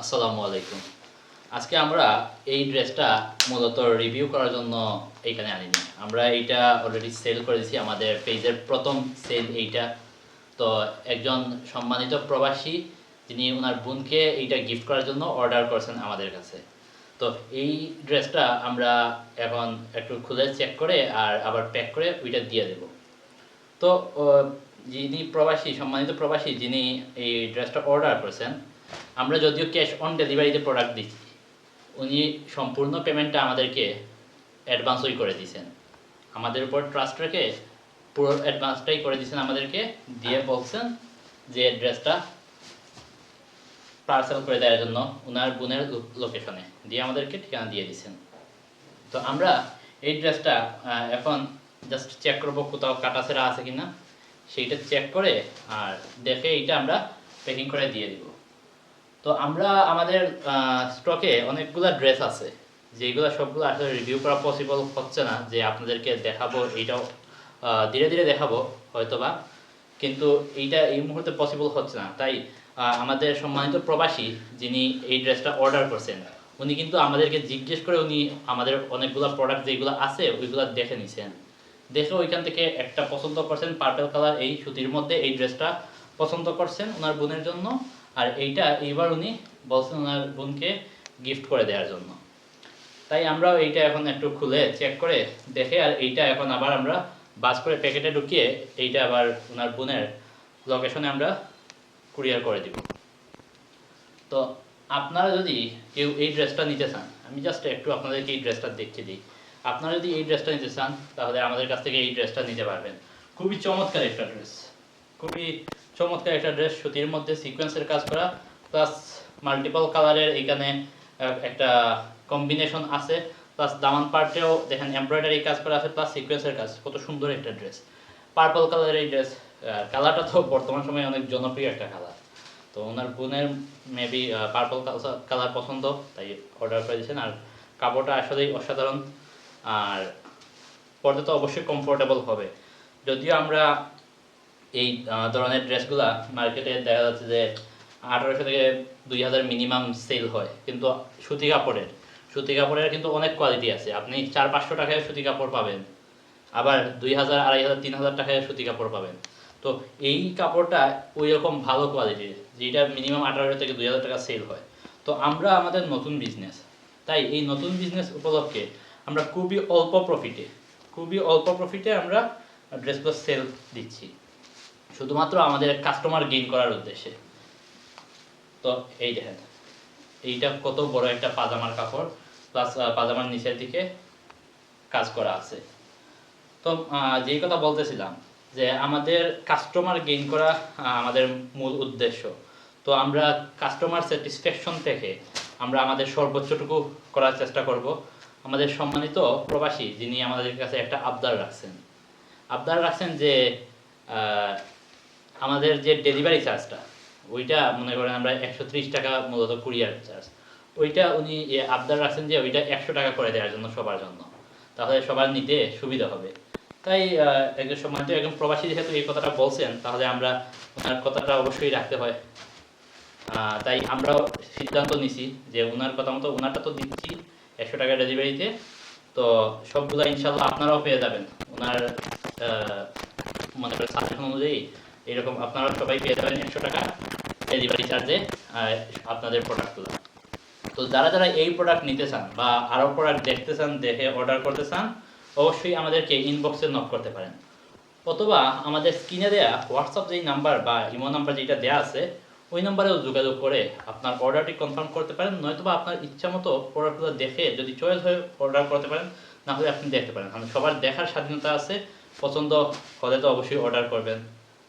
আসসালামু আলাইকুম। আজকে আমরা এই ড্রেসটা মূলত রিভিউ করার জন্য এইখানে আনিনি। আমরা এইটা অলরেডি সেল করে দিয়েছি আমাদের পেজের প্রথম সেল এইটা। তো একজন সম্মানিত প্রবাসী, যিনি ওনার বোনকে এইটা গিফট করার জন্য অর্ডার করেছেন আমাদের কাছে। তো এই ড্রেসটা আমরা এখন একটু খুলে চেক করে আর আবার প্যাক করে ওইটা দিয়ে দেব। তো যিনি প্রবাসী, সম্মানিত প্রবাসী, যিনি এই ড্রেসটা অর্ডার করেছেন আমরা যদিও ক্যাশ অন ডেলিভারিতে প্রোডাক্ট দিচ্ছি উনি সম্পূর্ণ পেমেন্টটা আমাদেরকে অ্যাডভান্সই করে দিয়েছেন। আমাদের উপর ট্রাস্ট রেখে পুরো অ্যাডভান্সটাই করে দিয়েছেন আমাদেরকে দিয়ে বলছেন যে ড্রেসটা পার্সেল করে দেওয়ার জন্য ওনার বোনের লোকেশনে দিয়ে আমাদেরকে ঠিকানা দিয়ে দিয়েছেন। তো আমরা এই ড্রেসটা এখন জাস্ট চেক করব কোথাও কাটাছেরা আছে কিনা সেইটা চেক করে আর দেখে এইটা আমরা প্যাকিং করে দিয়ে দিব। তো আমরা আমাদের স্টকে অনেকগুলো ড্রেস আছে যেগুলো সবগুলো আসলে রিভিউ করা পসিবল হচ্ছে না, যে আপনাদেরকে দেখাবো এইটাও ধীরে ধীরে দেখাবো হয়তোবা, কিন্তু এইটা এই মুহূর্তে পসিবল হচ্ছে না। তাই আমাদের সম্মানিত প্রবাসী যিনি এই ড্রেসটা অর্ডার করছেন, উনি কিন্তু আমাদেরকে জিজ্ঞেস করে উনি আমাদের অনেকগুলো প্রোডাক্ট যেগুলো আছে, ওইগুলো দেখে নিছেন। দেখে ওইখান থেকে একটা পছন্দ করছেন পার্পল কালার এই সুতির মধ্যে এই ড্রেসটা পছন্দ করছেন ওনার বোনের জন্য। আর এইটা এইবার উনি বলছেন ওনার বোনকে গিফট করে দেওয়ার জন্য। তাই আমরাও এইটা এখন একটু খুলে চেক করে দেখে, আর এইটা এখন আবার আমরা বাস করে প্যাকেটে ঢুকিয়ে এইটা আবার ওনার বোনের লোকেশনে আমরা কুরিয়ার করে দিব। তো আপনারা যদি কেউ এই ড্রেসটা নিতে চান, আমি জাস্ট একটু আপনাদেরকে এই ড্রেসটা দেখতে দিই। আপনারা যদি এই ড্রেসটা নিতে চান, তাহলে আমাদের কাছ থেকে এই ড্রেসটা নিতে পারবেন। খুবই চমৎকার একটা ড্রেস খুবই চমৎকার একটা ড্রেস সুতির মধ্যে সিকোয়েন্সের কাজ করা প্লাস মাল্টিপল কালারের এখানে একটা কম্বিনেশন আছে প্লাস দামান পার্টেও দেখেন এমব্রয়ডারি কাজ করা আছে প্লাস সিকোয়েন্সের কাজ, কত সুন্দর একটা ড্রেস পার্পল কালারের এই ড্রেস কালারটা তো বর্তমান সময়ে অনেক জনপ্রিয় একটা কালার তো ওনার বোনের মেবি পার্পল কালার পছন্দ, তাই অর্ডার করে দিয়েছেন। আর কাপড়টা আসলেই অসাধারণ। আর পরতে তো অবশ্যই কমফোর্টেবল হবে। যদিও আমরা এই ধরনের ড্রেসগুলা মার্কেটে দেখা যাচ্ছে যে আঠারোশো থেকে দুই হাজার মিনিমাম সেল হয়, কিন্তু সুতি কাপড়ের। সুতি কাপড়ের কিন্তু অনেক কোয়ালিটি আছে। আপনি চার পাঁচশো টাকায় সুতি কাপড় পাবেন, আবার দুই হাজার, আড়াই হাজার, তিন হাজার টাকায় সুতি কাপড় পাবেন। তো এই কাপড়টা ওই রকম ভালো কোয়ালিটির যেটা মিনিমাম আঠারোশো থেকে দুই হাজার টাকা সেল হয়। তো আমরা আমাদের নতুন বিজনেস, তাই এই নতুন বিজনেস উপলক্ষে আমরা খুবই অল্প প্রফিটে, খুবই অল্প প্রফিটে আমরা ড্রেসগুলো সেল দিচ্ছি। শুধুমাত্র আমাদের কাস্টমার গেইন করার উদ্দেশ্যে। তো এই দেখেন, এইটা কত বড় একটা পাজামার কাপড় প্লাস পাজামার নিচের দিকে কাজ করা আছে। তো যেই কথা বলতেছিলাম যে আমাদের কাস্টমার গেইন করা আমাদের মূল উদ্দেশ্য। তো আমরা কাস্টমার স্যাটিসফ্যাকশন থেকে আমরা আমাদের সর্বোচ্চটুকু করার চেষ্টা করব। আমাদের সম্মানিত প্রবাসী যিনি আমাদের কাছে একটা আবদার রাখছেন আবদার রাখছেন যে আমাদের যে ডেলিভারি চার্জটা ওইটা মনে করেন আমরা একশো ত্রিশ টাকা মূলত কুরিয়ার চার্জ ওইটা উনি আবদার রাখছেন যে ওইটা একশো টাকা করে দেওয়ার জন্য সবার জন্য। তাহলে সবার নিতে সুবিধা হবে। তাই একজন সম্মানিত একজন প্রবাসী যেহেতু এই কথাটা বলছেন, তাহলে আমরা ওনার কথাটা অবশ্যই রাখতে হয়। তাই আমরাও সিদ্ধান্ত নিছি যে ওনার কথা মতো ওনারটা তো দিচ্ছি একশো টাকা ডেলিভারিতে তো সবগুলা ইনশাল্লাহ আপনারাও পেয়ে যাবেন। ওনার মনে সাজেশন অনুযায়ী এরকম আপনারা সবাই পেয়ে যাবেন একশো টাকা ডেলিভারি চার্জে আপনাদের প্রোডাক্টগুলো তো যারা যারা এই প্রোডাক্ট নিতে চান বা আরও প্রোডাক্ট দেখতে চান, দেখে অর্ডার করতে চান, অবশ্যই আমাদেরকে ইনবক্সে নক করতে পারেন। অথবা আমাদের স্ক্রিনে দেয়া হোয়াটসঅ্যাপ যেই নাম্বার বা ইমো নাম্বার যেটা দেওয়া আছে, ওই নাম্বারেও যোগাযোগ করে আপনার অর্ডারটি কনফার্ম করতে পারেন, নয়তোবা আপনার ইচ্ছা মতো প্রোডাক্টগুলো দেখে যদি চয়েস হয়ে অর্ডার করতে পারেন, না হলে আপনি দেখতে পারেন। কারণ সবার দেখার স্বাধীনতা আছে, পছন্দ হলে তো অবশ্যই অর্ডার করবেন।